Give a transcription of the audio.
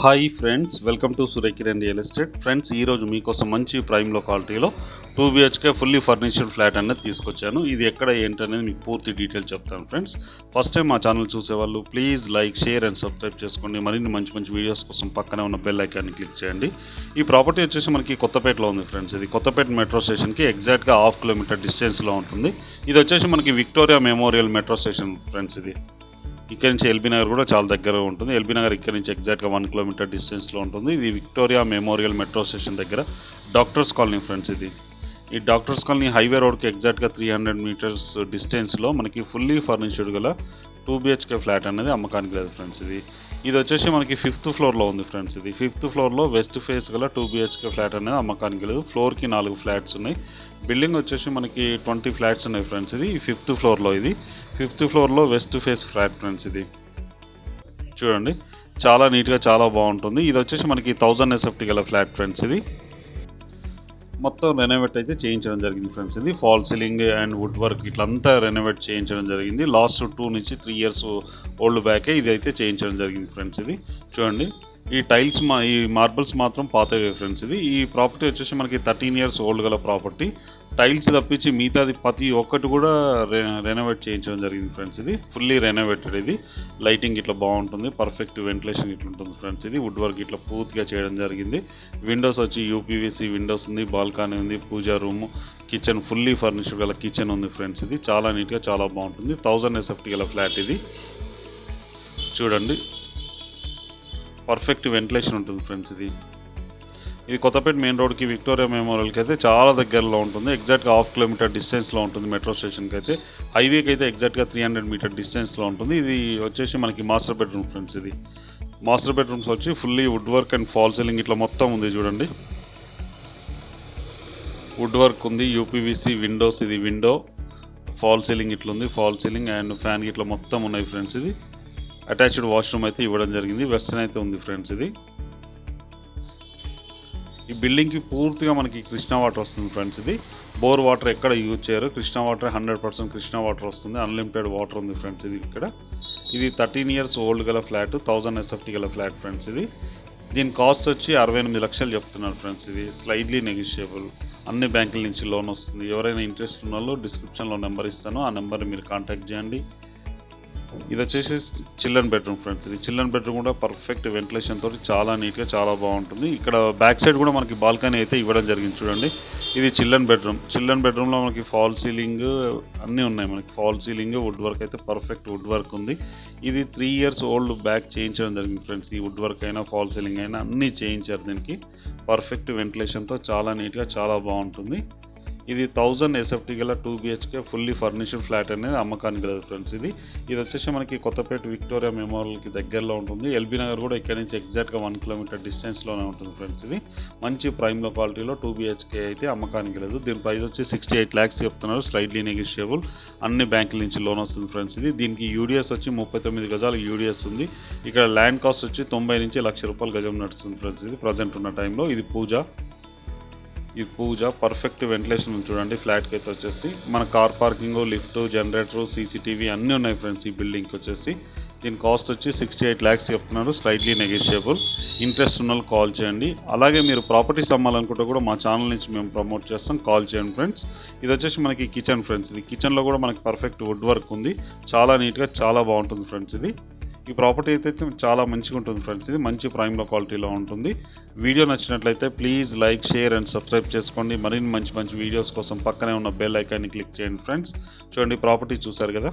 Hi friends welcome to Surekiran real estate friends ఈరోజు మీకోసం మంచి ప్రైమ్లో క్వాలిటీలో two BHK fully furnished flat అనేది తీసుకొచ్చాను. ఇది ఎక్కడ ఏంటనేది మీకు పూర్తి డీటెయిల్ చెప్తాను ఫ్రెండ్స్ ఫస్ట్ టైం మా ఛానల్ చూసేవాళ్ళు please like share and subscribe చేసుకోండి. మరిన్ని మంచి మంచి వీడియోస్ కోసం పక్కనే ఉన్న బెల్ ఐకాన్ని క్లిక్ చేయండి. ఈ ప్రాపర్టీ వచ్చేసి మనకి కొత్తపేటలో ఉంది ఫ్రెండ్స్ ఇది కొత్తపేట మెట్రో స్టేషన్కి ఎగ్జాక్ట్గా హాఫ్ కిలోమీటర్ డిస్టెన్స్లో ఉంటుంది. ఇది వచ్చేసి మనకి Victoria Memorial metro station friends ఇది. ఇక్కడ నుంచి ఎల్బీ నగర్ కూడా చాలా దగ్గర ఉంటుంది. ఎల్బీ నగర్ ఇక్కడ నుంచి ఎగ్జాక్ట్గా వన్ కిలోమీటర్ డిస్టెన్స్లో ఉంటుంది. ఇది విక్టోరియా మెమోరియల్ మెట్రో స్టేషన్ దగ్గర డాక్టర్స్ కాలనీ ఫ్రెండ్స్ ఇది. ఈ డాక్టర్స్ కాలనీ హైవే రోడ్కి ఎగ్జాక్ట్గా త్రీ హండ్రెడ్ మీటర్స్ డిస్టెన్స్లో మనకి ఫుల్లీ ఫర్నిష్డ్ గల టూ బిహెచ్కే ఫ్లాట్ అనేది అమ్మకానికి లేదు ఫ్రెండ్స్ ఇది. ఇది వచ్చేసి మనకి ఫిఫ్త్ ఫ్లోర్లో ఉంది ఫ్రెండ్స్ ఇది. ఫిఫ్త్ ఫ్లోర్లో వెస్ట్ ఫేస్ గల టూ బిహెచ్కే ఫ్లాట్ అనేది అమ్మకానికి లేదు. ఫ్లోర్కి నాలుగు ఫ్లాట్స్ ఉన్నాయి. బిల్డింగ్ వచ్చేసి మనకి ట్వంటీ ఫ్లాట్స్ ఉన్నాయి ఫ్రెండ్స్ ఇది. ఫిఫ్త్ ఫ్లోర్లో ఇది. ఫిఫ్త్ ఫ్లోర్లో వెస్ట్ ఫేస్ ఫ్లాట్ ఫ్రెండ్స్ ఇది. చూడండి. చాలా నీట్గా చాలా బాగుంటుంది. ఇది వచ్చేసి మనకి థౌజండ్ ఎస్ఎఫ్టీ గల ఫ్లాట్ ఫ్రెండ్స్ ఇది. మొత్తం రెనోవేట్ అయితే చేయించడం జరిగింది ఫ్రెండ్స్ ఇది fall ceiling and wood work ఇట్లంతా renovate చేయించడం జరిగింది. లాస్ట్ టూ నుంచి త్రీ ఇయర్స్ ఓల్డ్ బ్యాకే ఇది అయితే చేయించడం జరిగింది ఫ్రెండ్స్ ఇది చూడండి. ఈ టైల్స్ మా ఈ మార్బల్స్ మాత్రం పాతవే ఫ్రెండ్స్ ఇది. ఈ ప్రాపర్టీ వచ్చేసి మనకి థర్టీన్ ఇయర్స్ ఓల్డ్ గల ప్రాపర్టీ టైల్స్ తప్పించి మిగతాది ప్రతి ఒక్కటి కూడా రె రెనోవేట్ చేయించడం జరిగింది ఫ్రెండ్స్ ఇది. ఫుల్లీ రెనోవేటెడ్ ఇది. లైటింగ్ ఇట్లా బాగుంటుంది. పర్ఫెక్ట్ వెంటిలేషన్ ఇట్లా ఉంటుంది ఫ్రెండ్స్ ఇది. వుడ్ వర్క్ ఇట్లా పూర్తిగా చేయడం జరిగింది. విండోస్ వచ్చి యూపీవీసీ విండోస్ ఉంది బాల్కనీ ఉంది puja room kitchen fully furnished గల కిచెన్ ఉంది ఫ్రెండ్స్ ఇది. చాలా నీట్గా చాలా బాగుంటుంది. థౌజండ్ ఎస్ఎఫ్టీ గల ఫ్లాట్ ఇది. చూడండి. పర్ఫెక్ట్ వెంటిలేషన్ ఉంటుంది ఫ్రెండ్స్ ఇది. ఇది కొత్తపేట మెయిన్ రోడ్కి విక్టోరియా మెమోరియల్కి అయితే చాలా దగ్గరలో ఉంటుంది. ఎగ్జాక్ట్గా హాఫ్ కిలోమీటర్ డిస్టెన్స్లో ఉంటుంది మెట్రో స్టేషన్కి అయితే. హైవేకి అయితే ఎగ్జాక్ట్గా త్రీ హండ్రెడ్ మీటర్ డిస్టెన్స్లో ఉంటుంది. ఇది వచ్చేసి మనకి మాస్టర్ బెడ్రూమ్ ఫ్రెండ్స్ ఇది. మాస్టర్ బెడ్రూమ్స్ వచ్చి fully wood work and fall ceiling ఇట్లా మొత్తం ఉంది చూడండి. వుడ్ వర్క్ ఉంది యూపీవీసీ విండోస్ ఇది విండో ఫాల్ సీలింగ్ ఇట్లా ఉంది ఫాల్ సీలింగ్ అండ్ ఫ్యాన్ ఇట్లా మొత్తం ఉన్నాయి ఫ్రెండ్స్ ఇది. అటాచ్డ్ వాష్రూమ్ అయితే ఇవ్వడం జరిగింది. వెస్టర్న్ అయితే ఉంది ఫ్రెండ్స్ ఇది. ఈ బిల్డింగ్కి పూర్తిగా మనకి కృష్ణా వాటర్ వస్తుంది ఫ్రెండ్స్ ఇది. బోర్ వాటర్ ఎక్కడ యూజ్ చేయరు. Krishna water hundred percent Krishna water వస్తుంది. అన్లిమిటెడ్ వాటర్ ఉంది ఫ్రెండ్స్ ఇది ఇక్కడ. ఇది థర్టీన్ ఇయర్స్ ఓల్డ్ గల ఫ్లాట్ థౌజండ్ ఎస్ఎఫ్టీ గల ఫ్లాట్ ఫ్రెండ్స్ ఇది. దీని కాస్ట్ వచ్చి అరవై ఎనిమిది లక్షలు చెప్తున్నారు ఫ్రెండ్స్ ఇది. స్లైడ్లీ నెగిషియబుల్ అన్ని బ్యాంకుల నుంచి లోన్ వస్తుంది. ఎవరైనా ఇంట్రెస్ట్ ఉన్న వాళ్ళు డిస్క్రిప్షన్లో నెంబర్ ఇస్తాను. ఆ నెంబర్ని మీరు కాంటాక్ట్ చేయండి. ఇది వచ్చేసి చిల్డ్రన్ బెడ్రూమ్ ఫ్రెండ్స్. ఇది చిల్డ్రన్ బెడ్రూమ్ కూడా పర్ఫెక్ట్ వెంటిలేషన్ తోటి చాలా నీట్గా చాలా బాగుంటుంది. ఇక్కడ బ్యాక్ సైడ్ కూడా మనకి బాల్కనీ అయితే ఇవ్వడం జరిగింది చూడండి. ఇది చిల్డ్రన్ బెడ్రూమ్. చిల్డ్రన్ బెడ్రూమ్లో మనకి ఫాల్ సీలింగ్ అన్నీ ఉన్నాయి మనకి. ఫాల్ సీలింగ్ వుడ్ వర్క్ అయితే పర్ఫెక్ట్ వుడ్ వర్క్ ఉంది. ఇది త్రీ ఇయర్స్ ఓల్డ్ బ్యాక్ చేయించడం జరిగింది ఫ్రెండ్స్ ఈ వుడ్ వర్క్ అయినా ఫాల్ సీలింగ్ అయినా అన్నీ చేయించారు దీనికి. పర్ఫెక్ట్ వెంటిలేషన్తో చాలా నీట్గా చాలా బాగుంటుంది. ఇది థౌజండ్ ఎస్ఎఫ్టీ గల two BHK fully furnished flat అనేది అమ్మకానికి లేదు ఫ్రెండ్స్ ఇది ఇది వచ్చేసి మనకి కొత్తపేట విక్టోరియా మెమోరియల్కి దగ్గరలో ఉంటుంది. ఎల్బీ నగర్ కూడా ఇక్కడ నుంచి ఎగ్జాక్ట్గా వన్ కిలోమీటర్ డిస్టెన్స్లోనే ఉంటుంది ఫ్రెండ్స్ ఇది మంచి ప్రైమ్ క్వాలిటీలో టూ బిహెచ్కే అయితే అమ్మకానికి లేదు. దీని ప్రైస్ వచ్చి సిక్స్టీ ఎయిట్ ల్యాక్స్ చెప్తున్నారు. స్లైడ్లీ నెగిషియబుల్ అన్ని బ్యాంకుల నుంచి లోన్ వస్తుంది ఫ్రెండ్స్ ఇది దీనికి యూడిఎస్ వచ్చి ముప్పై తొమ్మిది గజాలు యూడిఎస్ ఉంది. ఇక్కడ ల్యాండ్ కాస్ట్ వచ్చి తొంభై నుంచి లక్ష రూపాయలు గజం నడుస్తుంది ఫ్రెండ్స్ ఇది ప్రజెంట్ ఉన్న టైంలో ఇది పూజ. ఈ పూజ పర్ఫెక్ట్ వెంటిలేషన్ ఉంది. చూడండి ఫ్లాట్కి అయితే వచ్చేసి మన car parking lift generator CCTV అన్నీ ఉన్నాయి ఫ్రెండ్స్ ఈ బిల్డింగ్కి వచ్చేసి. దీని కాస్ట్ వచ్చి సిక్స్టీ ఎయిట్ ల్యాక్స్ చెప్తున్నారు స్లైట్లీ నెగోషియబుల్ ఇంట్రెస్ట్ ఉన్న వాళ్ళు కాల్ చేయండి. అలాగే మీరు ప్రాపర్టీస్ అమ్మాలనుకుంటే కూడా మా ఛానల్ నుంచి మేము ప్రమోట్ చేస్తాం. కాల్ చేయండి ఫ్రెండ్స్ ఇది వచ్చేసి మనకి కిచెన్ ఫ్రెండ్స్ ఇది కిచెన్లో కూడా మనకి పర్ఫెక్ట్ వుడ్ వర్క్ ఉంది. చాలా నీట్గా చాలా బాగుంటుంది ఫ్రెండ్స్ ఇది. ఈ ప్రాపర్టీ అయితే చాలా మంచిగా ఉంటుంది ఫ్రెండ్స్. ఇది మంచి ప్రైమ్లో క్వాలిటీలో ఉంటుంది. వీడియో నచ్చినట్లయితే please like share and subscribe చేసుకోండి. మరిన్ని మంచి మంచి వీడియోస్ కోసం పక్కనే ఉన్న బెల్ ఐకాన్ని క్లిక్ చేయండి ఫ్రెండ్స్. చూడండి ప్రాపర్టీ చూసారు కదా?